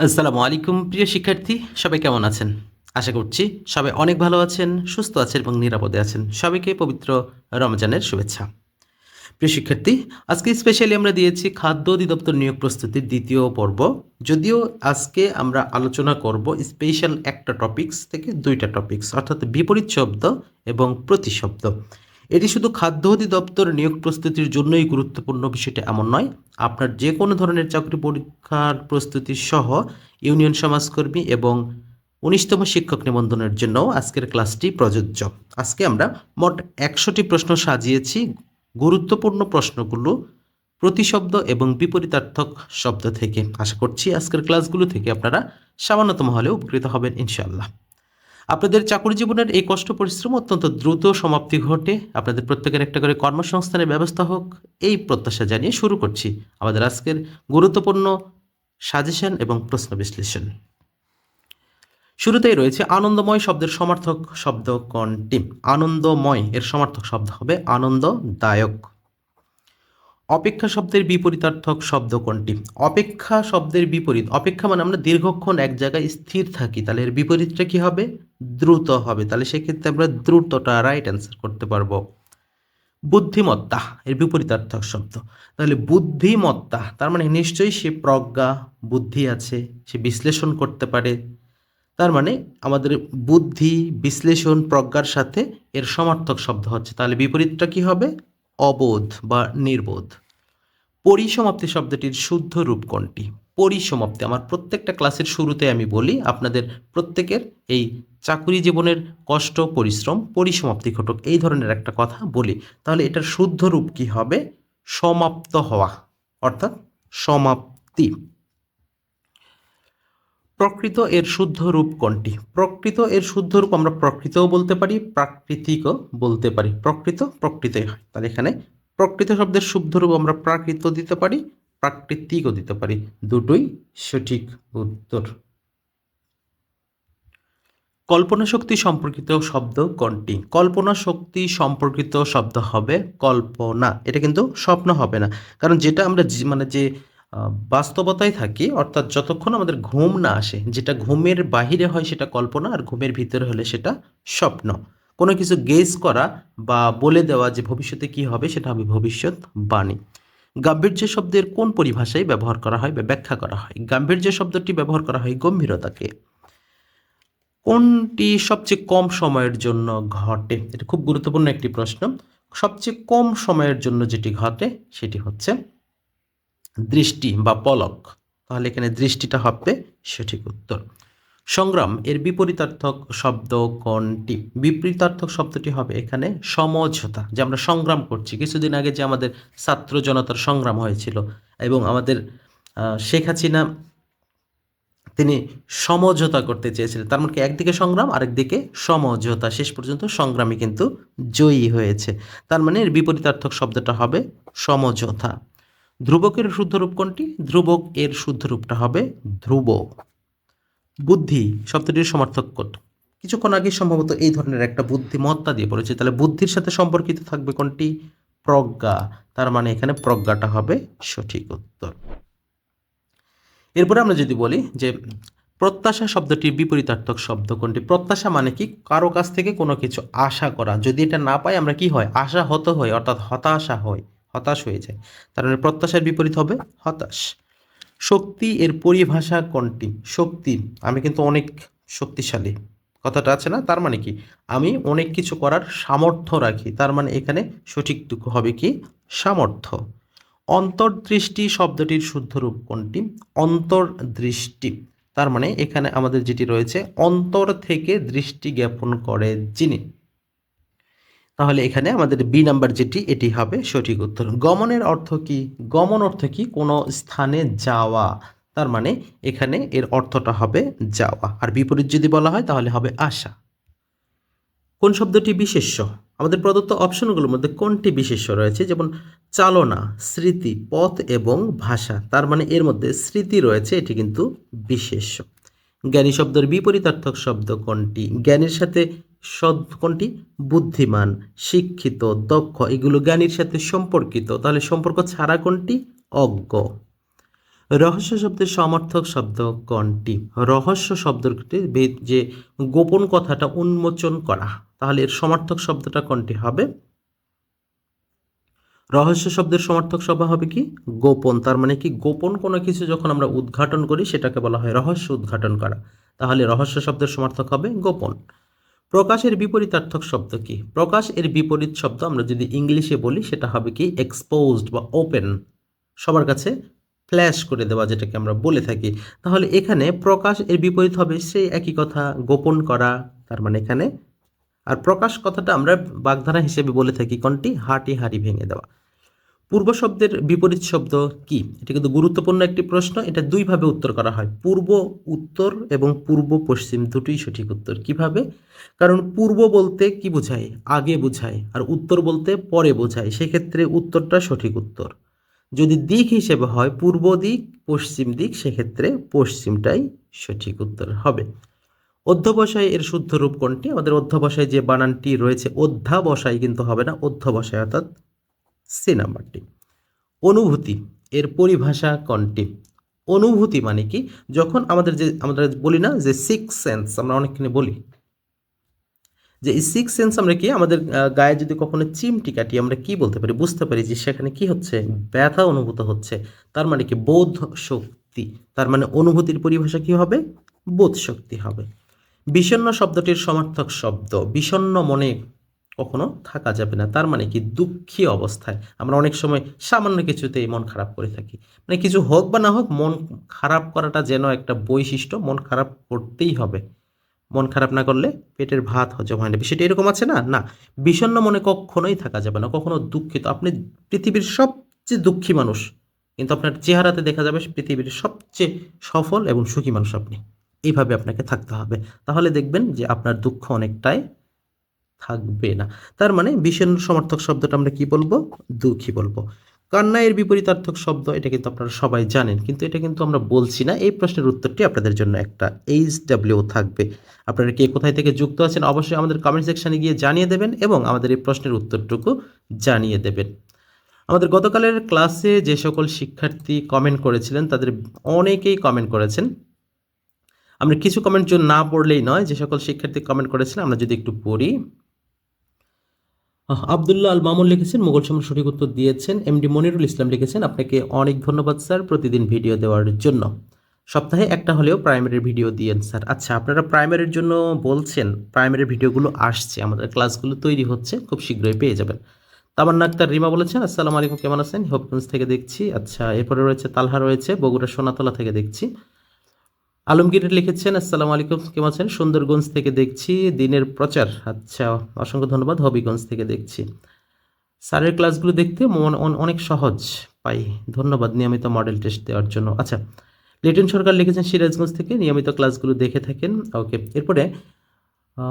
আসসালামু আলাইকুম, প্রিয় শিক্ষার্থী, সবাই কেমন আছেন? আশা করছি সবাই অনেক ভালো আছেন, সুস্থ আছেন এবং নিরাপদে আছেন। সবাইকে পবিত্র রমজানের শুভেচ্ছা। প্রিয় শিক্ষার্থী, আজকে স্পেশালি আমরা দিয়েছি খাদ্য অধিদপ্তর নিয়োগ প্রস্তুতির দ্বিতীয় পর্ব। যদিও আজকে আমরা আলোচনা করব স্পেশাল একটা টপিকস থেকে দুইটা টপিকস অর্থাৎ বিপরীত শব্দ এবং প্রতিশব্দ। এটি শুধু খাদ্য অধিদপ্তর নিয়োগ প্রস্তুতির জন্যই গুরুত্বপূর্ণ বিষয়টা এমন নয়। আপনার যে কোনো ধরনের চাকরি পরীক্ষার প্রস্তুতি সহ ইউনিয়ন সমাজকর্মী এবং উনিশতম শিক্ষক নিবন্ধনের জন্য আজকের ক্লাসটি প্রযোজ্য। আজকে আমরা মোট একশোটি প্রশ্ন সাজিয়েছি। গুরুত্বপূর্ণ প্রশ্নগুলো প্রতিশব্দ এবং বিপরীতার্থক শব্দ থেকে। আশা করছি আজকের ক্লাসগুলো থেকে আপনারা সামান্যতম হলেও উপকৃত হবেন ইনশাআল্লাহ। আপনাদের চাকরি জীবনের এই কষ্ট পরিশ্রম অত্যন্ত দ্রুত সমাপ্তি ঘটে। আপনাদের প্রত্যেকের একটা করে কর্মসংস্থানের ব্যবস্থা হোক, এই প্রত্যাশা জানিয়ে শুরু করছি আমাদের আজকের গুরুত্বপূর্ণ সাজেশন এবং প্রশ্ন বিশ্লেষণ। শুরুতেই রয়েছে আনন্দময় শব্দের সমার্থক শব্দ কোনটি? আনন্দময় এর সমার্থক শব্দ হবে আনন্দদায়ক। অপেক্ষা শব্দের বিপরীতার্থক শব্দ কোনটি? অপেক্ষা শব্দের বিপরীত, অপেক্ষা মানে আমরা দীর্ঘক্ষণ এক জায়গায় স্থির থাকি, তাহলে এর বিপরীতটা কি হবে? দ্রুত হবে, তাহলে সেক্ষেত্রে আমরা দ্রুতটা রাইট অ্যান্সার করতে পারব। বুদ্ধিমত্তা, এর বিপরীতার্থক শব্দ। তাহলে বুদ্ধিমত্তা, তার মানে নিশ্চয়ই সে প্রজ্ঞা, বুদ্ধি আছে, সে বিশ্লেষণ করতে পারে। তার মানে আমাদের বুদ্ধি, বিশ্লেষণ, প্রজ্ঞার সাথে এর সমার্থক শব্দ হচ্ছে, তাহলে বিপরীতটা কি হবে? অবোধ বা নির্বোধ। পরিসমাপ্তি শব্দটির শুদ্ধ রূপ কোনটি? পরিসমাপ্তি। আমার প্রত্যেকটা ক্লাসের শুরুতে আমি বলি, আপনাদের প্রত্যেকের এই চাকুরি জীবনের কষ্ট, পরিশ্রম, পরিসমাপ্তি ঘটক এই ধরনের একটা কথা বলি। তাহলে এটার শুদ্ধ রূপ কি হবে? সমাপ্ত হওয়া, অর্থাৎ সমাপ্তি। প্রকৃত এর শুদ্ধ রূপ কোনটি? প্রকৃত এর শুদ্ধ রূপ আমরা প্রকৃতও বলতে পারি, প্রাকৃতিকও বলতে পারি। প্রকৃত, প্রকৃতই হয়। তাহলে এখানে প্রকৃত শব্দের শুদ্ধ রূপ আমরা প্রাকৃত দিতে পারি, প্রাকৃতিকও দিতে পারি। দুটোই সঠিক উত্তর। কল্পনা শক্তি সম্পর্কিত শব্দ কোনটি? কল্পনা শক্তি সম্পর্কিত শব্দ হবে কল্পনা। এটা কিন্তু স্বপ্ন হবে না। কারণ যেটা আমরা মানে যে বাস্তবতায় থাকি, অর্থাৎ যতক্ষণ আমাদের ঘুম না আসে, যেটা ঘুমের বাহিরে হয় সেটা কল্পনা, আর ঘুমের ভিতরে হলে সেটা স্বপ্ন। কোনো কিছু গেস করা বা বলে দেওয়া যে ভবিষ্যতে কি হবে, সেটা হবে ভবিষ্যৎ বাণী। গাম্ভীর্য শব্দের কোন পরিভাষায় ব্যবহার করা হয় বা ব্যাখ্যা করা হয়? গাম্ভীর্য শব্দটি ব্যবহার করা হয় গম্ভীরতাকে। কোনটি সবচেয়ে কম সময়ের জন্য ঘটে? এটা খুব গুরুত্বপূর্ণ একটি প্রশ্ন। সবচেয়ে কম সময়ের জন্য যেটি ঘটে, সেটি হচ্ছে দৃষ্টি বা পলক, তাহলে এখানে দৃষ্টিটা হবে সঠিক উত্তর। সংগ্রাম, এর বিপরীতার্থক শব্দ কোনটি? বিপরীতার্থক শব্দটি হবে এখানে সমঝোতা, যে আমরা সংগ্রাম করছি। কিছুদিন আগে যে আমাদের ছাত্র জনতার সংগ্রাম হয়েছিল এবং আমাদের শেখ হাসিনা তিনি সমঝোতা করতে চেয়েছিলেন। তার মানে একদিকে সংগ্রাম, আরেকদিকে সমঝোতা। শেষ পর্যন্ত সংগ্রামী কিন্তু জয়ী হয়েছে। তার মানে এর বিপরীতার্থক শব্দটা হবে সমঝোতা। ধ্রুবকের শুদ্ধ রূপ কোনটি? ধ্রুবক এর শুদ্ধ রূপটা হবে ধ্রুব বুদ্ধি শব্দটির সমার্থক কোট কিছুক্ষণ আগে সম্ভবত এই ধরনের একটা বুদ্ধিমত্তা দিয়ে পড়েছে। তাহলে বুদ্ধির সাথে সম্পর্কিত থাকবে কোনটি? প্রজ্ঞা। তার মানে এখানে প্রজ্ঞাটা হবে সঠিক উত্তর। এরপরে আমরা যদি বলি যে প্রত্যাশা শব্দটির বিপরীতার্থক শব্দ কোনটি? প্রত্যাশা মানে কি? কারও কাছ থেকে কোনো কিছু আশা করা। যদি এটা না পাই, আমরা কি হয়? আশা হত হয় অর্থাৎ হতাশা হয় হতাশ হয়ে যায়। তার মানে প্রত্যাশার বিপরীত হবে হতাশ। শক্তি এর পরিভাষা কোনটি? শক্তি। আমি কিন্তু অনেক শক্তিশালী। কথাটা আছে না? তার মানে কি? আমি অনেক কিছু করার সামর্থ্য রাখি। তার মানে এখানে সঠিকটুকু হবে কি? সামর্থ্য। অন্তর্দৃষ্টি শব্দটির শুদ্ধ রূপ কোনটি? অন্তর্দৃষ্টি। তার মানে এখানে আমাদের যেটি রয়েছে, অন্তর থেকে দৃষ্টি জ্ঞাপন করে যিনি। তাহলে এখানে আমাদের বি নাম্বার যেটি, এটি হবে সঠিক উত্তর। গমনের অর্থ কি? গমন অর্থ কি? কোনো স্থানে যাওয়া। তার মানে এখানে এর অর্থটা হবে যাওয়া। আর বিপরীত যদি বলা হয়, তাহলে হবে আসা। কোন শব্দটি বিশেষ্য? আমাদের প্রদত্ত অপশনগুলোর মধ্যে কোনটি বিশেষ্য রয়েছে? যেমন চালনা, স্মৃতি, পথ এবং ভাষা। তার মানে এর মধ্যে স্মৃতি রয়েছে, এটি কিন্তু বিশেষ্য। জ্ঞানী শব্দের বিপরীতার্থক শব্দ কোনটি? জ্ঞানীর সাথে সদ কোনটি? বুদ্ধিমান, শিক্ষিত, দক্ষ, এগুলো জ্ঞানীর সাথে সম্পর্কিত। তাহলে সম্পর্ক ছাড়া কোনটি? অজ্ঞ। রহস্য শব্দের সমর্থক শব্দ কোনটি? রহস্য শব্দটি যে গোপন কথাটা উন্মোচন করা। তাহলে এর সমর্থক শব্দটা কোনটি হবে? রহস্য শব্দের সমর্থক শব্দ হবে কি? গোপন। তার মানে কি? গোপন কোনো কিছু যখন আমরা উদ্ঘাটন করি, সেটাকে বলা হয় রহস্য উদ্ঘাটন করা। তাহলে রহস্য শব্দের সমর্থক হবে গোপন। প্রকাশের বিপরীতার্থক শব্দ কি? প্রকাশ এর বিপরীত শব্দ আমরা যদি ইংলিশে বলি, সেটা হবে কি? এক্সপোজড বা ওপেন সবার কাছে ফ্ল্যাশ করে দেওয়া, যেটাকে আমরা বলে থাকি। তাহলে এখানে প্রকাশ এর বিপরীত হবে, সেই একই কথা, গোপন করা, তার মানে এখানে। আর প্রকাশ কথাটা আমরা বাগধারা হিসেবে বলে থাকি, কোনটি? হাঁটি, হাঁড়ি ভেঙে দেওয়া। পূর্ব শব্দের বিপরীত শব্দ কি? এটা কিন্তু গুরুত্বপূর্ণ একটি প্রশ্ন। এটা দুইভাবে উত্তর করা হয়। পূর্ব উত্তর এবং পূর্ব পশ্চিম দুটোই সঠিক উত্তর। কীভাবে? কারণ পূর্ব বলতে কি বোঝায়? আগে বোঝায়। আর উত্তর বলতে পরে বোঝায়। সেক্ষেত্রে উত্তরটা সঠিক উত্তর। যদি দিক হিসেবে হয় পূর্ব দিক, পশ্চিম দিক, সেক্ষেত্রে পশ্চিমটাই সঠিক উত্তর হবে। অধ্যবসায় এর শুদ্ধ রূপ কোনটি? আমাদের অধ্যবসায় যে বানানটি রয়েছে, অধ্যাবসায় কিন্তু হবে না। অধ্যবসায় অর্থাৎ সি নাম্বারটি অনুভূতি, এর পরিভাষা কোনটি? অনুভূতি মানে কি? যখন আমাদের যে, আমরা বলি না যে সিক্স সেন্স আমরা অনেকখানি বলি। যে এই সিক্স সেন্স আমরা কি? আমাদের গায়ে যদি কখনো চিমটি কাটি, আমরা কি বলতে পারি? বুঝতে পারি যে সেখানে কি হচ্ছে? ব্যথা অনুভূত হচ্ছে। তার মানে কি? বোধ শক্তি। তার মানে অনুভূতির পরিভাষা কি হবে? বোধ শক্তি হবে। বিষণ্ণ শব্দটির সমার্থক শব্দ। বিষণ্ণ মনে কখনো থাকা যাবে না। তার মানে কি? দুঃখী অবস্থায়। আমরা অনেক সময় সামান্য কিছুতেই মন খারাপ করে থাকি। মানে কিছু হোক বা না হোক, মন খারাপ করাটা যেন একটা বৈশিষ্ট্য, মন খারাপ করতেই হবে। মন খারাপ না করলে পেটের ভাত হজম হয় না। বিষয়টা এরকম আছে না? না। বিষণ্ণ মনে কখনোই থাকা যাবে না। কখনো দুঃখিত। আপনি পৃথিবীর সবচেয়ে দুঃখী মানুষ। কিন্তু আপনার চেহারাতে দেখা যাবে পৃথিবীর সবচেয়ে সফল এবং সুখী মানুষ আপনি। এইভাবে আপনাকে থাকতে হবে। তাহলে দেখবেন যে আপনার দুঃখ অনেকটাই থাকবে না। তার মানে বিষণ্ণ সমর্থক শব্দটা আমরা কি বলব? দুঃখী বলব। কান্না এর বিপরীতার্থক শব্দ, এটা কিন্তু আপনারা সবাই জানেন, কিন্তু এটা কিন্তু আমরা বলছি না। এই প্রশ্নের উত্তরটি আপনাদের জন্য একটা এইচ ডাব্লিউ থাকবে। আপনারা কে কোথায় থেকে যুক্ত আছেন অবশ্যই আমাদের কমেন্ট সেকশনে গিয়ে জানিয়ে দেবেন এবং আমাদের এই প্রশ্নের উত্তরটুকু জানিয়ে দেবেন। আমাদের গতকালের ক্লাসে যে সকল শিক্ষার্থী কমেন্ট করেছিলেন, তাদের অনেকেই কমেন্ট করেছেন। আমরা কিছু কমেন্ট না পড়লেই নয়, যে সকল শিক্ষার্থী কমেন্ট করেছিলেন আমরা যদি একটু পড়ি। আবদুল্লাহ আল মামুন লিখেছেন, মুঘল সম্রাট সঠিক উত্তর দিয়েছেন। এমডি মনিরুল ইসলাম লিখেছেন, আপনাকে অনেক ধন্যবাদ স্যার প্রতিদিন ভিডিও দেওয়ার জন্য। সপ্তাহে একটা হলেও প্রাইমারির ভিডিও দিয়েন স্যার। আচ্ছা আপনারা প্রাইমারির জন্য বলছেন, প্রাইমারির ভিডিওগুলো আসছে, আমাদের ক্লাসগুলো তৈরি হচ্ছে, খুব শীঘ্রই পেয়ে যাবেন। তামান্না আক্তার রিমা বলেছেন, আসসালামু আলাইকুম, কেমন আছেন? হবিগঞ্জ থেকে দেখছি। আচ্ছা এরপরে রয়েছে তালহা রয়েছে বগুড়া সোনাতলা থেকে দেখছি। আলমগীর লিখেছেন, আসসালামু আলাইকুম, কেমন আছেন? সুন্দরগঞ্জ থেকে দেখছি, দিনের প্রচার। আচ্ছা অসংখ্য ধন্যবাদ, হবিগঞ্জ থেকে দেখছি। স্যারের ক্লাসগুলো দেখতে অন- অনেক সহজ, পাই। ধন্যবাদ নিয়মিত মডেল টেস্ট দেওয়ার জন্য। আচ্ছা লিটন সরকার লিখেছেন, সিরাজগঞ্জ থেকে নিয়মিত ক্লাসগুলো দেখে থাকেন। ওকে, এরপরে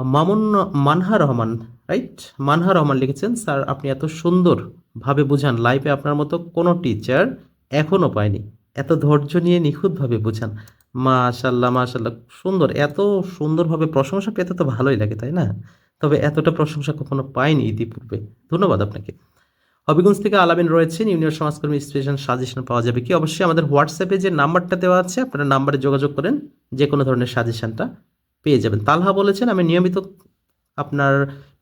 মামুন, মানহা রহমান, রাইট? মানহা রহমান লিখেছেন, স্যার, আপনি এত সুন্দরভাবে বোঝান। লাইফে আপনার মতো কোনো টিচার এখনও পায়নি। এত ধৈর্য নিয়ে নিখুঁতভাবে বোঝান। মাশাল্লাহ মাশাল্লাহ। সুন্দর, এত সুন্দরভাবে প্রশংসা পেতে তো ভালোই লাগে, তাই না? তবে এতটা প্রশংসা কখনো পাইনি ইতিপূর্বে। ধন্যবাদ আপনাকে। হবিগঞ্জ থেকে আলামিন রয়েছেন, ইউনিয়ন সমাজকর্মী স্পেশাল সাজেশন পাওয়া যাবে কি? অবশ্যই আমাদের হোয়াটসঅ্যাপে যে নাম্বারটা দেওয়া আছে, আপনারা নাম্বারে যোগাযোগ করেন যে কোনো ধরনের সাজেশনটা পেয়ে যাবেন। তালহা বলেছেন, আমি নিয়মিত আপনার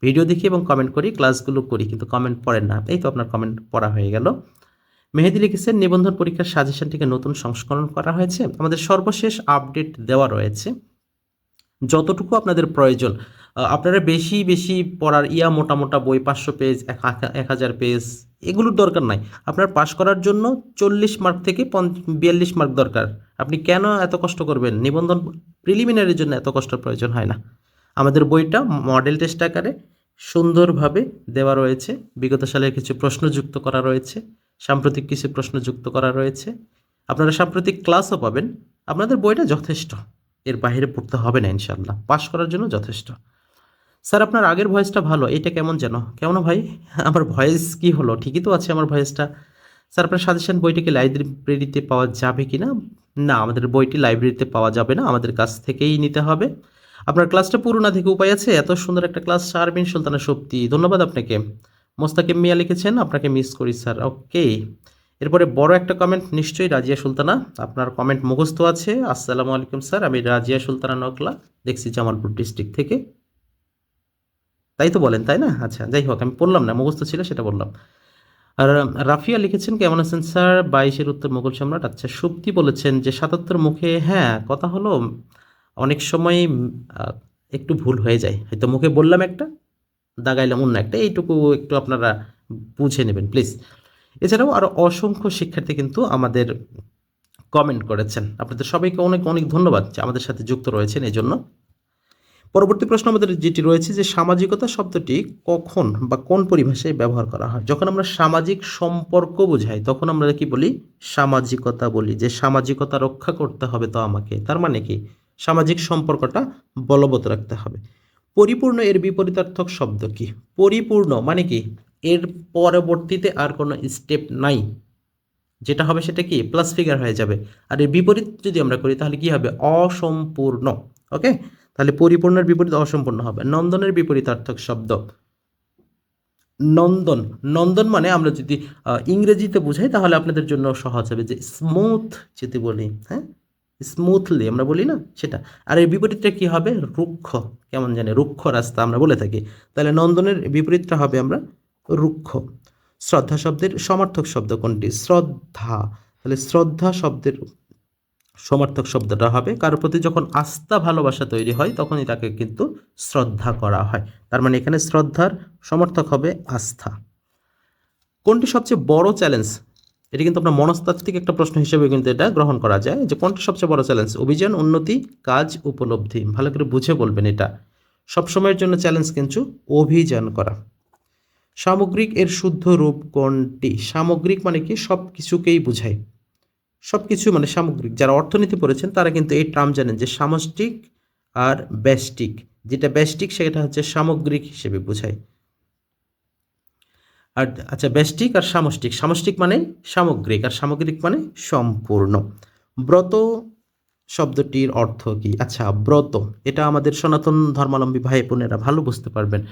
ভিডিও দেখি এবং কমেন্ট করি ক্লাসগুলো করি, কিন্তু কমেন্ট পড়েন না। এই তো আপনার কমেন্ট পড়া হয়ে গেল। মেহেদি লিখেছেন, নিবন্ধন পরীক্ষার সাজেশনটিকে নতুন সংস্করণ করা হয়েছে। আমাদের সর্বশেষ আপডেট দেওয়া রয়েছে। যতটুকু আপনাদের প্রয়োজন আপনারা বেশি বেশি পড়ার ইয়া মোটা মোটা বই, পাঁচশো পেজ, এক হাজার পেজ, এগুলোর দরকার নাই। আপনার পাশ করার জন্য চল্লিশ মার্ক থেকে বিয়াল্লিশ মার্ক দরকার। আপনি কেন এত কষ্ট করবেন? নিবন্ধন প্রিলিমিনারির জন্য এত কষ্টের প্রয়োজন হয় না। আমাদের বইটা মডেল টেস্ট আকারে সুন্দরভাবে দেওয়া রয়েছে। বিগত সালের কিছু প্রশ্ন যুক্ত করা রয়েছে। সাম্প্রতিক কিছু প্রশ্ন যুক্ত করা রয়েছে। আপনারা সাম্প্রতিক ক্লাসও পাবেন। আপনাদের বইটা যথেষ্ট। এর বাইরে পড়তে হবে না ইনশাল্লাহ পাশ করার জন্য যথেষ্ট। স্যার, আপনার আগের ভয়েসটা ভালো। এটা কেমন যেন? কেমন ভাই? আমার ভয়েস কি হলো? ঠিকই তো আছে আমার ভয়েসটা স্যার, আপনার সাজেশন বইটি কি লাইব্রেরিতে পাওয়া যাবে কি না? না, আমাদের বইটি লাইব্রেরিতে পাওয়া যাবে না। আমাদের কাছ থেকেই নিতে হবে। আপনার ক্লাসটা পুরোনা থেকে উপায় আছে? এত সুন্দর একটা ক্লাস শারমিন সুলতানা সত্যি ধন্যবাদ আপনাকে। মোস্তাকিম মিয়া লিখেছেন, আপনাকে মিস করি স্যার ওকে এরপরে বড় একটা কমেন্ট নিশ্চয়ই রাজিয়া সুলতানা, আপনার কমেন্ট মুখস্থ আছে। আসসালামু আলাইকুম স্যার আমি রাজিয়া সুলতানা নকলা, দেখছি জামালপুর ডিস্ট্রিক্ট থেকে। তাই তো বলেন, তাই না? আচ্ছা যাই হোক, আমি পড়লাম না, মুখস্থ ছিল সেটা বললাম। আর রাফিয়া লিখেছেন, কেমন আছেন স্যার বাইশের উত্তর মুঘল সম্রাট আচ্ছা সুপ্তি বলেছেন যে সাতাত্তর মুখে হ্যাঁ কথা হলো, অনেক সময় একটু ভুল হয়ে যায়। হয়তো মুখে বললাম একটা। দাগাইলাম অন্য একটা, এইটুকু একটু আপনারা বুঝে নেবেন প্লিজ এছাড়াও আরও অসংখ্য শিক্ষার্থী কিন্তু আমাদের কমেন্ট করেছেন। আপনাদের সবাইকে অনেক অনেক ধন্যবাদ যে আমাদের সাথে যুক্ত রয়েছেন এই জন্য পরবর্তী প্রশ্ন আমাদের যেটি রয়েছে যে সামাজিকতা শব্দটি কখন বা কোন পরিভাষায় ব্যবহার করা হয়? যখন আমরা সামাজিক সম্পর্ক বোঝাই, তখন আমরা কি বলি? সামাজিকতা বলি। যে সামাজিকতা রক্ষা করতে হবে তো আমাকে, তার মানে কি? সামাজিক সম্পর্কটা বলবৎ রাখতে হবে। পরিপূর্ণ এর বিপরীতার্থক শব্দ কি? পরিপূর্ণ মানে কি? এর পরবর্তীতে আর কোনো স্টেপ নাই। যেটা হবে সেটা কি? প্লাস ফিগার হয়ে যাবে। আর এর বিপরীত যদি আমরা করি, তাহলে কি হবে? অসম্পূর্ণ। ওকে তাহলে পরিপূর্ণের বিপরীত অসম্পূর্ণ হবে। নন্দনের বিপরীতার্থক শব্দ। নন্দন। নন্দন মানে আমরা যদি ইংরেজিতে বুঝাই, তাহলে আপনাদের জন্য সহজ হবে যে স্মুথ যদি বলি হ্যাঁ? স্মুথলি আমরা বলি না? সেটা। আর এর বিপরীতটা কি হবে? রুক্ষ। কেমন জানে? রুক্ষ রাস্তা আমরা বলে থাকি। তাহলে নন্দনের বিপরীতটা হবে আমরা রুক্ষ। শ্রদ্ধা শব্দের সমার্থক শব্দ কোনটি? শ্রদ্ধা। তাহলে শ্রদ্ধা শব্দের সমার্থক শব্দটা হবে কারোর প্রতি যখন আস্থা, ভালোবাসা তৈরি হয়, তখনই তাকে কিন্তু শ্রদ্ধা করা হয়। তার মানে এখানে শ্রদ্ধার সমর্থক হবে আস্থা। কোনটি সবচেয়ে বড় চ্যালেঞ্জ এটি কিন্তু আপনার মনস্তাত্ত্বিক একটা প্রশ্ন হিসেবে কিন্তু এটা গ্রহণ করা যায় যে কোনটি সবচেয়ে বড় চ্যালেঞ্জ অভিযান, উন্নতি, কাজ, উপলব্ধি। ভালো করে বুঝে বলবেন এটা। সবসময়ের জন্য চ্যালেঞ্জ কিন্তু অভিযান করা। সামগ্রিক এর শুদ্ধ রূপ কোনটি? সামগ্রিক মানে কি? সব কিছুকেই বোঝায় সব কিছু মানে সামগ্রিক। যারা অর্থনীতি পড়েছেন, তারা কিন্তু এই টার্ম জানেন যে সামষ্টিক আর ব্যষ্টিক। যেটা ব্যষ্টিক, সেটা হচ্ছে সামগ্রিক হিসেবে বোঝায় আর আচ্ছা ব্যষ্টিক আর সামষ্টিক। সামষ্টিক মানে সামগ্রিক, আর সামগ্রিক মানে সম্পূর্ণ। ব্রত শব্দটির অর্থ কি? আচ্ছা ব্রত। এটা আমাদের সনাতন ধর্মাবলম্বী ভাই বোনেরা ভালো বুঝতে পারবেন।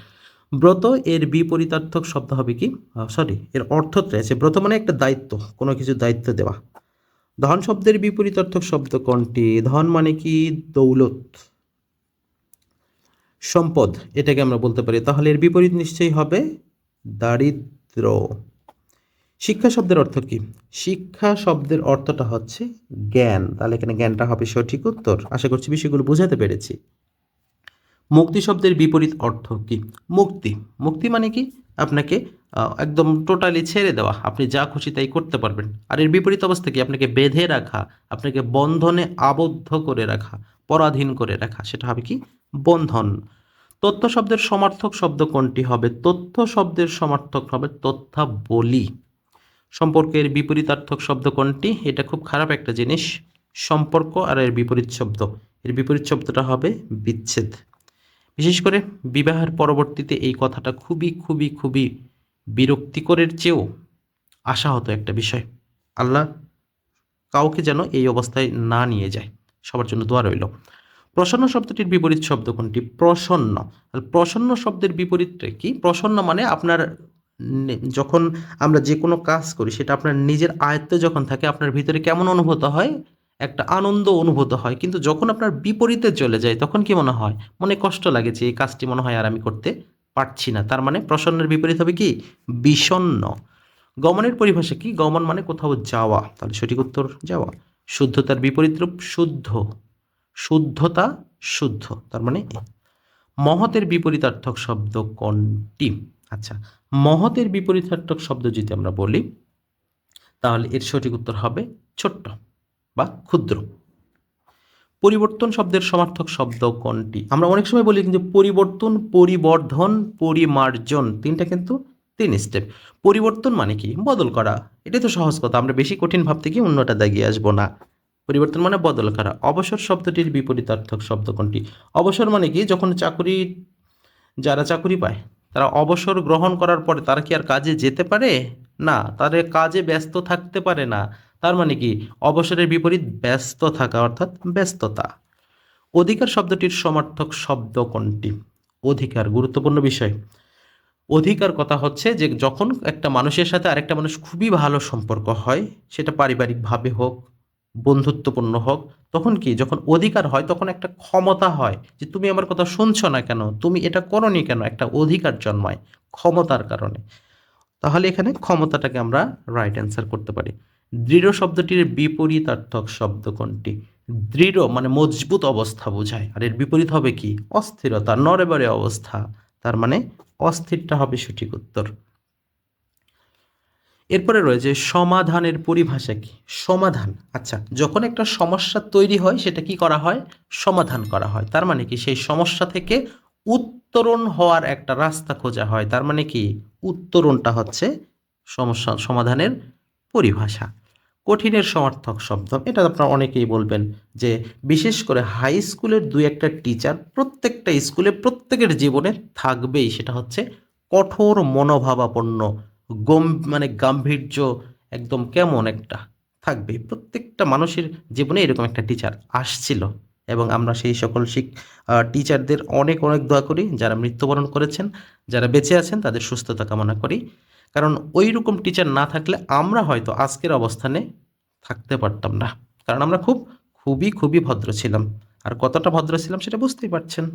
ব্রত এর বিপরীতার্থক শব্দ হবে কি? সরি এর অর্থটা আছে ব্রত মানে একটা দায়িত্ব, কোনো কিছু দায়িত্ব দেওয়া। ধন শব্দের বিপরীতার্থক শব্দ কোনটি? ধন মানে কি? দৌলত। সম্পদ, এটাকে আমরা বলতে পারি। তাহলে এর বিপরীত নিশ্চয়ই হবে দারিদ্র। শিক্ষা শব্দের অর্থ কি? শিক্ষা শব্দের অর্থটা হচ্ছে জ্ঞান। তাহলে এখানে জ্ঞানটা হবে সঠিক উত্তর। আশা করছি বিষয়গুলো বোঝাতে পেরেছি। মুক্তি শব্দের বিপরীত অর্থ কি? মুক্তি। মুক্তি মানে কি? আপনাকে একদম টোটালি ছেড়ে দেওয়া। আপনি যা খুশি তাই করতে পারবেন। আর এর বিপরীত অবস্থা কি? আপনাকে বেঁধে রাখা, আপনাকে বন্ধনে আবদ্ধ করে রাখা, পরাধীন করে রাখা। সেটা হবে কি? বন্ধন। তথ্য শব্দের সমার্থক শব্দ কোনটি হবে? তথ্য শব্দের সমার্থক হবে তথ্যাবলী। সম্পর্কের বিপরীতার্থক শব্দ কোনটি? এটা খুব খারাপ একটা জিনিস। সম্পর্ক আর এর বিপরীত শব্দ। এর বিপরীত শব্দটা হবে বিচ্ছেদ। বিশেষ করে বিবাহের পরবর্তীতে এই কথাটা খুবই খুবই খুবই বিরক্তিকরের চেয়েও আশাহত একটা বিষয়। আল্লাহ কাউকে যেন এই অবস্থায় না নিয়ে যায়। সবার জন্য দোয়া রইল। প্রসন্ন শব্দটির বিপরীত শব্দ কোনটি? প্রসন্ন। প্রসন্ন শব্দের বিপরীতটা কি? প্রসন্ন মানে আপনার যখন আমরা যে কোনো কাজ করি, সেটা আপনার নিজের আয়ত্তে যখন থাকে, আপনার ভিতরে কেমন অনুভূত হয়? একটা আনন্দ অনুভূত হয়। কিন্তু যখন আপনার বিপরীতে চলে যায়, তখন কি মনে হয়? মনে কষ্ট লাগে যে, এই কাজটি মনে হয় আর আমি করতে পারছি না। তার মানে প্রসন্নের বিপরীত হবে কি? বিষণ্ণ। গমনের পরিভাষা কি? গমন মানে কোথাও যাওয়া। তাহলে সঠিক উত্তর, যাওয়া। শুদ্ধতার বিপরীত রূপ শুদ্ধ। শুদ্ধতা শুদ্ধ, তার মানে মহতের বিপরীতার্থক শব্দ কোনটি? আচ্ছা মহতের বিপরীতার্থক শব্দ যদি আমরা বলি, তাহলে এর সঠিক উত্তর হবে ছোট্ট বা ক্ষুদ্র। পরিবর্তন শব্দের সমার্থক শব্দ কোনটি? আমরা অনেক সময় বলি কিন্তু পরিবর্তন, পরিবর্ধন, পরিমার্জন, তিনটা কিন্তু তিন স্টেপ পরিবর্তন মানে কি? বদল করা। এটাই তো সহজ কথা, আমরা বেশি কঠিন ভাবতে গিয়ে অন্যটা দাগিয়ে আসব না। পরিবর্তন মানে বদল করা। অবসর শব্দটির বিপরীতার্থক শব্দ কোনটি? অবসর মানে কি? যখন চাকুরি, যারা চাকুরি পায়, তারা অবসর গ্রহণ করার পরে তারা কি আর কাজে যেতে পারে? না, তাদের কাজে ব্যস্ত থাকতে পারে না। তার মানে কি? অবসরের বিপরীত ব্যস্ত থাকা অর্থাৎ ব্যস্ততা। অধিকার শব্দটির সমার্থক শব্দ কোনটি? অধিকার, গুরুত্বপূর্ণ বিষয়। অধিকার কথা হচ্ছে যে, যখন একটা মানুষের সাথে আরেকটা মানুষ খুবই ভালো সম্পর্ক হয়, সেটা পারিবারিকভাবে হোক বন্ধুত্বপূর্ণ হোক, তখন কি যখন অধিকার হয়, তখন একটা ক্ষমতা হয় যে তুমি আমার কথা শুনছো না কেন? তুমি এটা করনি কেন? একটা অধিকার জন্মায় ক্ষমতার কারণে। তাহলে এখানে ক্ষমতাটাকে আমরা রাইট অ্যান্সার করতে পারি। দৃঢ় শব্দটির বিপরীতার্থক শব্দ কোনটি? দৃঢ় মানে মজবুত অবস্থা বোঝায়। আর এর বিপরীত হবে কি? অস্থিরতা নড়েবড়ে অবস্থা। তার মানে অস্থিরটা হবে সঠিক উত্তর। এরপরে রয়েছে সমাধানের পরিভাষা কি? সমাধান। আচ্ছা যখন একটা সমস্যা তৈরি হয়, সেটা কি করা হয়? সমাধান করা হয়। তার মানে কি? সেই সমস্যা থেকে উত্তরণ হওয়ার একটা রাস্তা খোঁজা হয়। তার মানে কি? উত্তরণটা হচ্ছে সমস্যা, সমাধানের পরিভাষা। কঠিনের সমর্থক শব্দ। এটা আপনারা অনেকেই বলবেন যে, বিশেষ করে হাই স্কুলের দুই একটা টিচার প্রত্যেকটা স্কুলে প্রত্যেকের জীবনে থাকবেই। সেটা হচ্ছে কঠোর মনোভাবাপন্ন গম মানে গাম্ভীর্য একদম কেমন একটা থাকবে। প্রত্যেকটা মানুষের জীবনে এরকম একটা টিচার আসছিল এবং আমরা সেই সকল শিক টিচারদের অনেক অনেক দোয়া করি, যারা মৃত্যুবরণ করেছেন, যারা বেঁচে আছেন, তাদের সুস্থতা কামনা করি। কারণ ওই রকম টিচার না থাকলে আমরা হয়তো আজকের অবস্থানে থাকতে পারতাম না। কারণ আমরা খুব, খুবই খুবই ভদ্র ছিলাম। আর কতটা ভদ্র ছিলাম সেটা বুঝতেই পারছেন।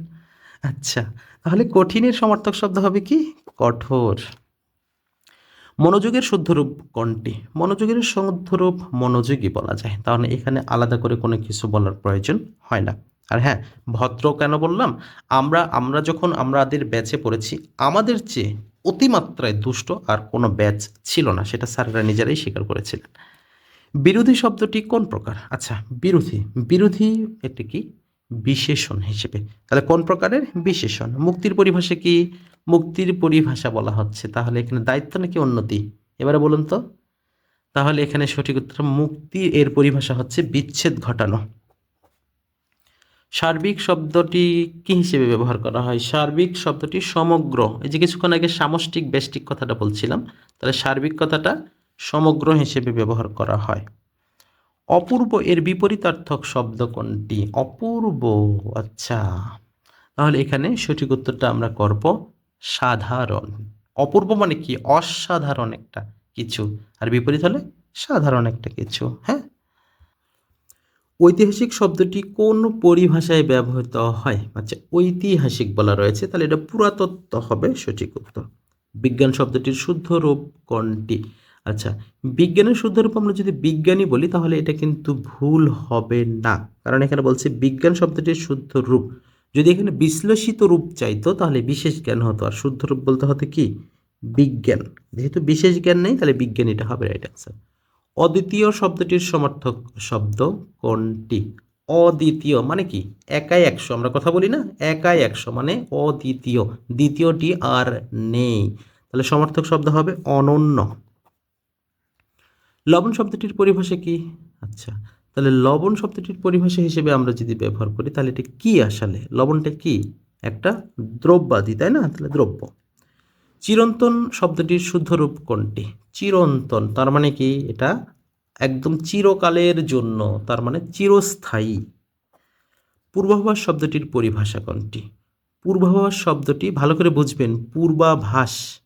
আচ্ছা তাহলে কঠিনের সমর্থক শব্দ হবে কি? কঠোর। মনোযোগের শুদ্ধরূপ কোনটি? মনোযোগের শুদ্ধ রূপ মনোযোগী বলা যায়। তাহলে এখানে আলাদা করে কোনো কিছু বলার প্রয়োজন হয় না। আর হ্যাঁ ভদ্র কেন বললাম? আমরা আমরা যখন আমাদের ব্যাচে পড়েছি, আমাদের চেয়ে অতিমাত্রায় দুষ্ট আর কোনো ব্যাচ ছিল না, সেটা স্যাররা নিজেরাই স্বীকার করেছিলেন। বিরোধী শব্দটি কোন প্রকার? আচ্ছা বিরোধী। বিরোধী একটি কি? বিশেষণ হিসেবে। তাহলে কোন প্রকারের? বিশেষণ। মুক্তির পরিভাষা কি? মুক্তির পরিভাষা বলা হচ্ছে। তাহলে এখানে দায়িত্ব নাকি উন্নতি? এবারে বলুন তো। তাহলে এখানে সঠিক উত্তর, মুক্তি এর পরিভাষা হচ্ছে বিচ্ছেদ ঘটানো। সার্বিক শব্দটি কি হিসেবে ব্যবহার করা হয়? সার্বিক শব্দটি সমগ্র, এই যে কিছুক্ষণ আগে সামষ্টিক ব্যষ্টিক কথাটা বলছিলাম, তাহলে সার্বিক কথাটা সমগ্র হিসেবে ব্যবহার করা হয়। অপূর্ব এর বিপরীতার্থক শব্দ কোনটি? অপূর্ব আচ্ছা। তাহলে এখানে সঠিক উত্তরটা আমরা করব সাধারণ। অপূর্ব মানে কি? অসাধারণ একটা কিছু। আর বিপরীত হলে সাধারণ একটা কিছু হ্যাঁ? ঐতিহাসিক শব্দটি কোন পরিভাষায় ব্যবহৃত হয়? আচ্ছা ঐতিহাসিক বলা রয়েছে, তাহলে এটা পুরাতত্ত্ব হবে সঠিক উত্তর। বিজ্ঞান শব্দটির শুদ্ধ রূপ কোনটি? আচ্ছা বিজ্ঞানের শুদ্ধ রূপ আমরা যদি বিজ্ঞানী বলি, তাহলে এটা কিন্তু ভুল হবে না। কারণ এখানে বলছে বিজ্ঞান শব্দটির শুদ্ধ রূপ। যদি এখানে বিশ্লেষিত রূপ চাইতো, তাহলে বিশেষ জ্ঞান হতো। আর শুদ্ধ রূপ বলতে হতো কি? বিজ্ঞান। যেহেতু বিশেষ জ্ঞান নেই, তাহলে বিজ্ঞান এটা হবে রাইট অ্যান্সার অদ্বিতীয় শব্দটির সমর্থক শব্দ কোনটি? অদ্বিতীয় মানে কি? একাই একশো। আমরা কথা বলি না? একাই একশো মানে অদ্বিতীয়। দ্বিতীয়টি আর নেই। তাহলে সমর্থক শব্দ হবে অনন্য। লবণ শব্দটির পরিভাষা কি? আচ্ছা। তাহলে লবণ শব্দটির পরিভাষা হিসেবে আমরা যদি ব্যবহার করি, তাহলে এটা কী আসলে? লবণটা কি? একটা দ্রব্যাদি, তাই না? তাহলে দ্রব্য। চিরন্তন শব্দটির শুদ্ধ রূপ কোনটি? চিরন্তন, তার মানে কি? এটা একদম চিরকালের জন্য, তার মানে চিরস্থায়ী। পূর্বাভাস শব্দটির পরিভাষা কোনটি? পূর্বাভাস শব্দটি, ভালো করে বুঝবেন, পূর্বাভাস।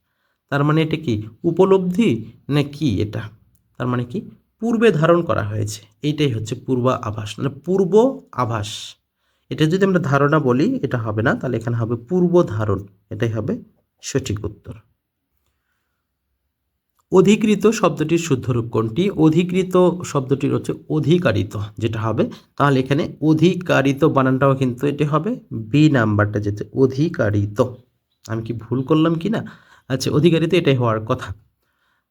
তার মানে এটা কি? উপলব্ধি না কি এটা? তার মানে কি? পূর্বে ধারণ করা হয়েছে। এইটাই হচ্ছে পূর্বা আভাস। মানে পূর্ব আভাস। এটা যদি আমরা ধারণা বলি, এটা হবে না, তাহলে এখানে হবে পূর্ব ধারণ। এটাই হবে সঠিক উত্তর। অধিকৃত শব্দটির শুদ্ধরূপ কোনটি অধিকৃত শব্দটির হচ্ছে অধিকারিত, যেটা হবে, তাহলে এখানে অধিকারিত বানানটাও কিন্তু এটি হবে বি নাম্বারটা যেতে অধিকারিত। আমি কি ভুল করলাম কি না আচ্ছা অধিকারিত এটাই হওয়ার কথা।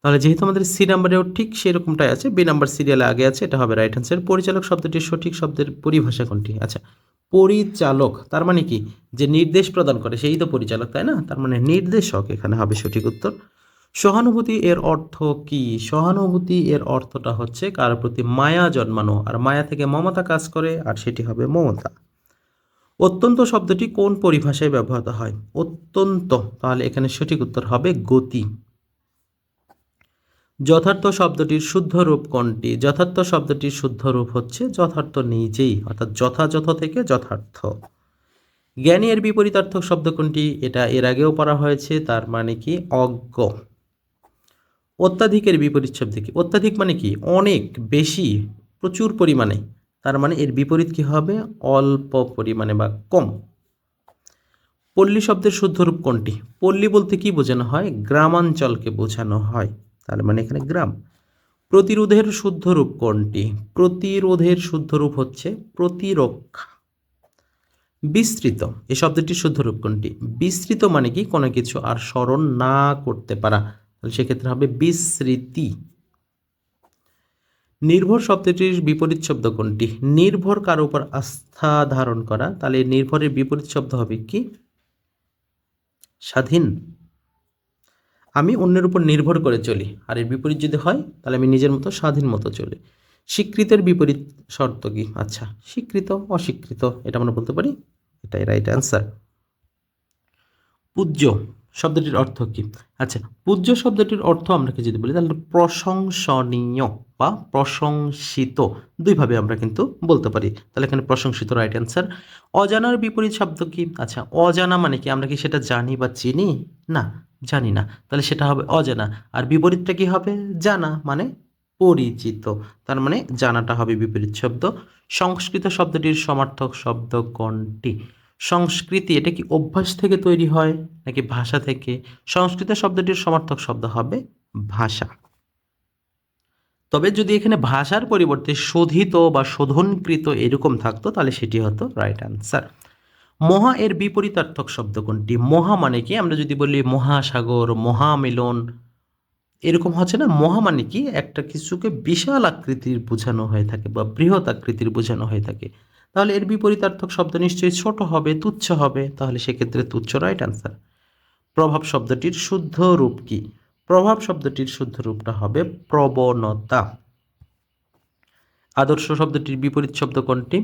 তাহলে যেহেতু আমাদের সি নাম্বারেও ঠিক সেরকমটাই আছে, বি নাম্বার সিরিয়ালে আগে আছে, এটা হবে রাইট অ্যান্সার পরিচালক শব্দটির সঠিক শব্দের পরিভাষা কোনটি? আচ্ছা পরিচালক, তার মানে কি? যে নির্দেশ প্রদান করে, সেই তো পরিচালক, তাই না? তার মানে নির্দেশক, এখানে হবে সঠিক উত্তর। সহানুভূতি এর অর্থ কি? সহানুভূতি এর অর্থটা হচ্ছে কার প্রতি মায়া জন্মানো, আর মায়া থেকে মমতা কাজ করে, আর সেটি হবে মমতা। অত্যন্ত শব্দটি কোন পরিভাষায় ব্যবহৃত হয়? অত্যন্ত, তাহলে এখানে সঠিক উত্তর হবে গতি। যথার্থ শব্দটির শুদ্ধ রূপ কোনটি? যথার্থ শব্দটির শুদ্ধ রূপ হচ্ছে যথার্থ নিজেই, অর্থাৎ যথাযথ থেকে যথার্থ। জ্ঞানী এর বিপরীতার্থক শব্দ কোনটি? এটা এর আগেও পড়া হয়েছে, তার মানে কি? অজ্ঞ। অত্যাধিকের বিপরীত শব্দ কি? অত্যাধিক মানে কি? অনেক, বেশি, প্রচুর পরিমাণে। তার মানে এর বিপরীত কি হবে? অল্প পরিমাণে বা কম। পল্লী শব্দের শুদ্ধ রূপ কোনটি? পল্লী বলতে কি বোঝানো হয়? গ্রামাঞ্চলকে বোঝানো হয়। তার মানে এখানে গ্রাম। প্রতিরোধের শুদ্ধ রূপ কোনটি? প্রতিরোধের শুদ্ধ রূপ হচ্ছে প্রতিরক্ষা। বিস্তৃত। এই শব্দটির শুদ্ধ রূপ কোনটি? বিস্তৃত মানে কি? কোনো কিছু আর স্মরণ না করতে পারা। তাহলে সেক্ষেত্রে হবে বিস্মৃতি নির্ভর শব্দটির বিপরীত শব্দ কোনটি? নির্ভর কার উপর আস্থা ধারণ করা। তাহলে নির্ভরের বিপরীত শব্দ হবে কি? স্বাধীন। আমি অন্যের উপর নির্ভর করে চলি। আর এর বিপরীত যদি হয়, তাহলে আমি নিজের মতো স্বাধীন মতো চলি। স্বীকৃতের বিপরীত শর্ত কি? আচ্ছা স্বীকৃত, অস্বীকৃত, এটা আমরা বলতে পারি? এটাই রাইট অ্যান্সার পূজ্য শব্দটির অর্থ কি? আচ্ছা পূজ্য শব্দটির অর্থ আমরা যদি বলি, তাহলে প্রশংসনীয় বা প্রশংসিত দুইভাবে আমরা কিন্তু বলতে পারি। তাহলে এখানে প্রশংসিত রাইট অ্যান্সার অজানার বিপরীত শব্দ কি? আচ্ছা অজানা মানে কি? আমরা কি সেটা জানি বা চিনি? না, জানি না। তাহলে সেটা হবে অজানা। আর বিপরীতটা কি হবে? জানা মানে পরিচিত। তার মানে জানাটা হবে বিপরীত শব্দ। সংস্কৃত শব্দটির সমার্থক শব্দ কোনটি? সংস্কৃতি, এটা কি অভ্যাস থেকে তৈরি হয় নাকি ভাষা থেকে? সংস্কৃত শব্দটির সমার্থক শব্দ হবে ভাষা। তবে যদি এখানে ভাষার পরিবর্তে শোধিত বা শোধনকৃত এরকম থাকতো, তাহলে সেটি হতো রাইট অ্যান্সার মহা এর বিপরীতার্থক শব্দ কোনটি? মহা মানে কি? আমরা যদি বলি মহাসাগর, মহামিলন, এরকম হচ্ছে না? মহা মানে কি? একটা কিছুকে বিশাল আকৃতির বোঝানো হয়ে থাকে বা বৃহৎ আকৃতির বোঝানো হয়ে থাকে। তাহলে এর বিপরীতার্থক শব্দ নিশ্চয়ই ছোট হবে, তুচ্ছ হবে। তাহলে সেক্ষেত্রে তুচ্ছ রাইট অ্যান্সার প্রভাব শব্দটির শুদ্ধ রূপ কি? প্রভাব শব্দটির শুদ্ধ রূপটা হবে প্রবণতা। আদর্শ শব্দটির বিপরীত শব্দ কোনটি?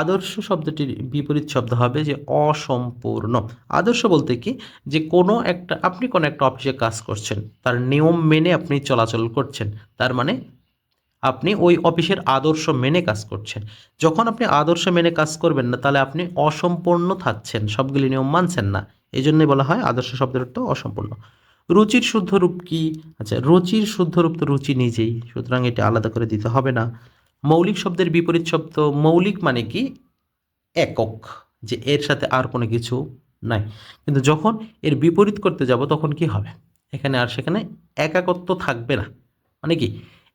আদর্শ শব্দটির বিপরীত শব্দ হবে যে অসম্পূর্ণ। আদর্শ বলতে কি? যে কোনো একটা, আপনি কোনো একটা অফিসে কাজ করছেন, তার নিয়ম মেনে আপনি চলাচল করছেন, তার মানে আপনি ওই অফিসের আদর্শ মেনে কাজ করছেন। যখন আপনি আদর্শ মেনে কাজ করবেন না, তাহলে আপনি অসম্পূর্ণ থাকছেন। সবগুলি নিয়ম মানছেন না। এই জন্যই বলা হয় আদর্শ শব্দের অর্থ অসম্পূর্ণ। রুচির শুদ্ধ রূপ কি? আচ্ছা রুচির শুদ্ধ রূপ তো রুচি নিজেই, সুতরাং এটা আলাদা করে দিতে হবে না। মৌলিক শব্দের বিপরীত শব্দ মৌলিক মানে কি? একক, যে এর সাথে আর কোনো কিছু নাই। কিন্তু যখন এর বিপরীত করতে যাব, তখন কি হবে? এখানে আর সেখানে একাকত্ব থাকবে না। মানে কি?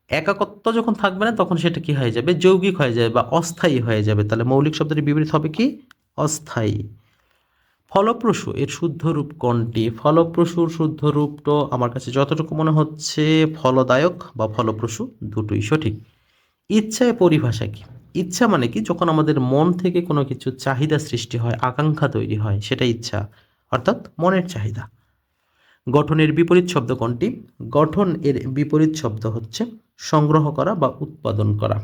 একাকত্ব যখন থাকবে না, তখন সেটা কি হয়ে যাবে? যৌগিক হয়ে যাবে বা অস্থায়ী হয়ে যাবে। তাহলে মৌলিক শব্দের বিপরীত হবে কি? অস্থায়ী। ফলপ্রসূ, এর শুদ্ধ রূপ কোনটি? ফলপ্রসূর শুদ্ধ রূপ তো আমার কাছে যতটুকু মনে হচ্ছে, ফলদায়ক বা ফলপ্রসূ দুটোই সঠিক। ইচ্ছায় পরিভাষা কি? ইচ্ছা মানে কি? যখন আমাদের মন থেকে কোনো কিছু চাহিদা সৃষ্টি হয়, আকাঙ্ক্ষা তৈরি হয় সেটা ইচ্ছা, অর্থাৎ মনের চাহিদা। গঠনের বিপরীত শব্দ কোনটি? গঠন এর বিপরীত শব্দ হচ্ছে সংগ্রহ করা বা উৎপাদন করা।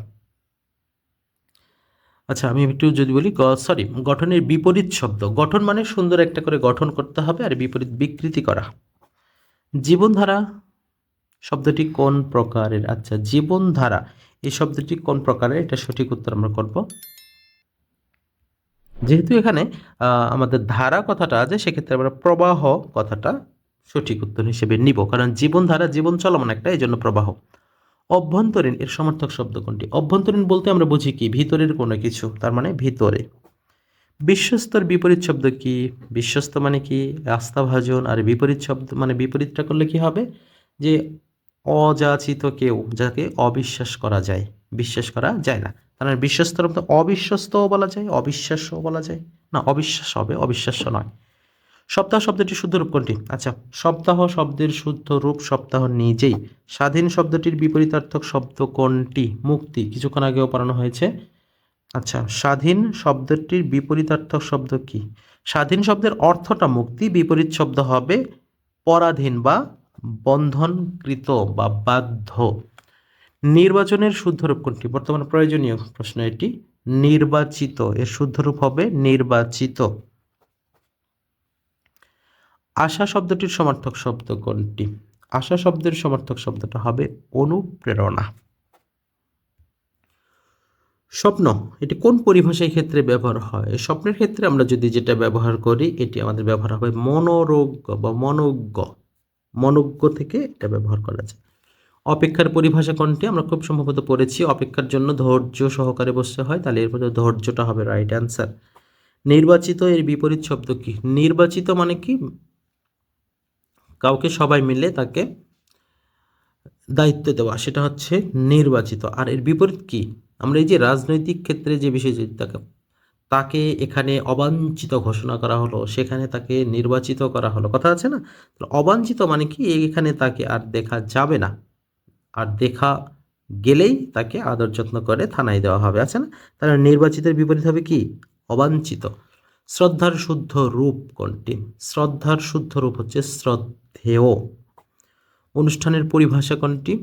আচ্ছা আমি একটু যদি বলি সরি গঠনের বিপরীত শব্দ। গঠন মানে সুন্দর একটা করে গঠন করতে হবে আর বিপরীত বিকৃতি করা। জীবনধারা শব্দটি কোন প্রকারের? আচ্ছা জীবনধারা, এই শব্দটি কোন প্রকারের? এটা সঠিক উত্তর আমরা করব। যেহেতু এখানে আমাদের ধারা কথাটা আছে, সেক্ষেত্রে আমরা প্রবাহ কথাটা সঠিক উত্তর হিসেবে নিব। কারণ জীবনধারা জীবন চলমান একটা এই জন্য প্রবাহ। অভ্যন্তরীণ, এর সমর্থক শব্দ কোনটি? অভ্যন্তরীণ বলতে আমরা বুঝি কি? ভিতরের কোনো কিছু, তার মানে ভিতরে। বিশ্বস্তর বিপরীত শব্দ কি? বিশ্বস্ত মানে কি? আস্থাভাজন আর বিপরীত শব্দ মানে বিপরীতটা করলে কি হবে? যে অযাচিত কেউ, যাকে অবিশ্বাস করা যায়। বিশ্বাস করা যায় না। তার মানে বিশ্বস্তর অবিশ্বস্তও বলা যায় অবিশ্বাস্যও বলা যায়। না, অবিশ্বাস হবে, অবিশ্বাস্য নয়। সপ্তাহ শব্দটির শুদ্ধ রূপ কোনটি? আচ্ছা সপ্তাহ শব্দের শুদ্ধ রূপ সপ্তাহ নিজেই। স্বাধীন শব্দটির বিপরীতার্থক শব্দ কোনটি? মুক্তি। কিছুক্ষণ আগেও পড়ানো হয়েছে। আচ্ছা স্বাধীন শব্দটির বিপরীতার্থক শব্দ কি? স্বাধীন শব্দের অর্থটা মুক্তি, বিপরীত শব্দ হবে পরাধীন বা বন্ধনকৃত বা বাধ্য। নির্বাচনের শুদ্ধরূপ কোনটি? বর্তমানে প্রয়োজনীয় প্রশ্ন এটি। নির্বাচিত। এর শুদ্ধরূপ হবে নির্বাচিত। আশা শব্দটির সমর্থক শব্দ কোনটি? আশা শব্দের সমর্থক শব্দটা হবে অনুপ্রেরণা। স্বপ্ন, এটি কোন পরিভাষায় ক্ষেত্রে ব্যবহার হয়? স্বপ্নের ক্ষেত্রে আমরা যদি যেটা ব্যবহার করি, এটি আমাদের ব্যবহার হবে মনোরোগ্য বা মনোজ্ঞ। মনোজ্ঞ থেকে এটা ব্যবহার করা যায়। অপেক্ষার পরিভাষা কোনটি? আমরা খুব সম্ভবত পড়েছি, অপেক্ষার জন্য ধৈর্য সহকারে বসতে হয়, তাহলে এর মধ্যে ধৈর্যটা হবে রাইট অ্যান্সার। নির্বাচিত এর বিপরীত শব্দ কি? নির্বাচিত মানে কি? কাউকে সবাই মিলে তাকে দায়িত্ব দেওয়া, সেটা হচ্ছে নির্বাচিত। আর এর বিপরীত কি? আমরা এই যে রাজনৈতিক ক্ষেত্রে যে বিষয় তাকে তাকে এখানে অবাঞ্ছিত ঘোষণা করা হলো, সেখানে তাকে নির্বাচিত করা হলো, কথা আছে না? অবাঞ্ছিত মানে কি? এখানে তাকে আর দেখা যাবে না। আর দেখা গেলেই তাকে আদর যত্ন করে থানায় দেওয়া হবে, আছে না? তাহলে নির্বাচিতের বিপরীত হবে কি? অবাঞ্ছিত। শ্রদ্ধার শুদ্ধ রূপ কোনটি? শ্রদ্ধার শুদ্ধ রূপ হচ্ছে শ্রদ্ধেয়। অনুষ্ঠানের পরিভাষা কোনটি?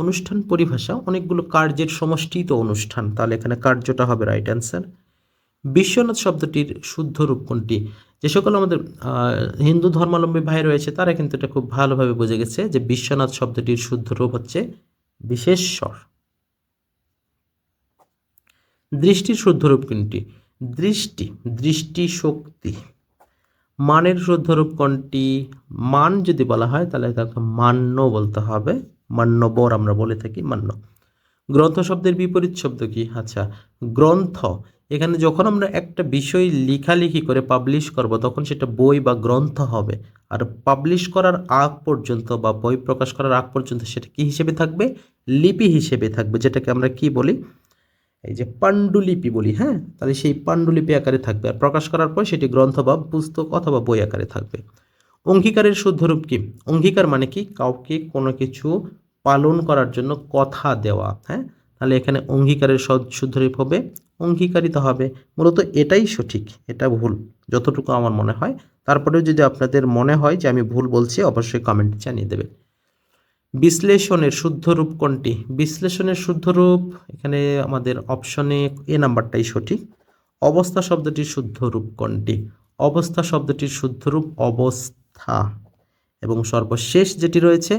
অনুষ্ঠান পরিভাষা অনেকগুলো কার্যের সমষ্টি তো অনুষ্ঠান। তাহলে এখানে কার্যটা হবে রাইট অ্যান্সার বিশ্বনাথ শব্দটির শুদ্ধ রূপ কোনটি? যে সকল আমাদের হিন্দু ধর্মাবলম্বী ভাই রয়েছে, তারা কিন্তু এটা খুব ভালোভাবে বুঝে গেছে যে বিশ্বনাথ শব্দটির শুদ্ধ রূপ হচ্ছে বিশেষস্বর দৃষ্টির শুদ্ধ রূপ কোনটি? দৃষ্টি দৃষ্টি শক্তি। মানের শুদ্ধ রূপ কোনটি মান যদি বলা হয়, তাহলে তাকে মান্য বলতে হবে। মান্যবর আমরা বলে থাকি, মান্য। গ্রন্থ শব্দের বিপরীত শব্দ কি? আচ্ছা গ্রন্থ। এখানে যখন আমরা একটা বিষয় লেখালেখি করে পাবলিশ করব, তখন সেটা বই বা গ্রন্থ হবে। আর পাবলিশ করার আগ পর্যন্ত বা বই প্রকাশ করার আগ পর্যন্ত সেটা কি হিসেবে থাকবে? লিপি হিসেবে থাকবে, যেটাকে আমরা কি বলি? এই যে পাণ্ডুলিপি বলি হ্যাঁ? তাহলে সেই পাণ্ডুলিপি আকারে থাকবে। আর প্রকাশ করার পর সেটি গ্রন্থ বা পুস্তক অথবা বই আকারে থাকবে। অঙ্গীকারের শুদ্ধরূপ কি? অঙ্গীকার মানে কি? কাউকে কোনো কিছু পালন করার জন্য কথা দেওয়া হ্যাঁ? তাহলে এখানে অঙ্গীকারের শুদ্ধরূপ হবে, অঙ্গীকারিত হবে। মূলত এটাই সঠিক, এটা ভুল, যতটুকু আমার মনে হয়। তারপরেও যদি আপনাদের মনে হয় যে আমি ভুল বলছি, অবশ্যই কমেন্ট জানিয়ে দেবেন। বিশ্লেষণের শুদ্ধ রূপ কোনটি? বিশ্লেষণের শুদ্ধ রূপ, এখানে আমাদের অপশনে এ নাম্বারটাই সঠিক। অবস্থা শব্দটির শুদ্ধ রূপ কোনটি? অবস্থা শব্দটির শুদ্ধ রূপ অবস্থা। এবং সর্বশেষ যেটি রয়েছে,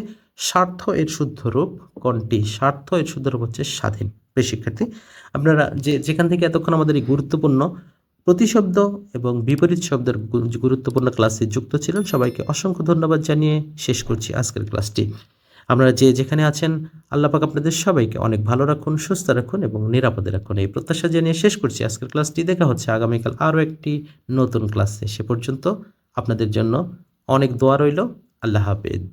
স্বার্থ এর শুদ্ধ রূপ কোনটি? স্বার্থ এর শুদ্ধ রূপ হচ্ছে স্বাধীন। প্রিয় শিক্ষার্থী, আপনারা যে যেখান থেকে এতক্ষণ আমাদের এই গুরুত্বপূর্ণ প্রতিশব্দ এবং বিপরীত শব্দের গুরুত্বপূর্ণ ক্লাসে যুক্ত ছিলেন, সবাইকে অসংখ্য ধন্যবাদ জানিয়ে শেষ করছি আজকের ক্লাসটি। আপনারা যে যেখানে আছেন, আল্লাহ পাক আপনাদের সবাইকে অনেক ভালো রাখুন, সুস্থ রাখুন এবং নিরাপদে রাখুন। এই প্রত্যাশা জানিয়ে শেষ করছি। আজকের ক্লাসটি দেখা হচ্ছে আগামীকাল আরও একটি নতুন ক্লাসে। সে পর্যন্ত আপনাদের জন্য অনেক দোয়া রইল। আল্লাহ হাফেজ।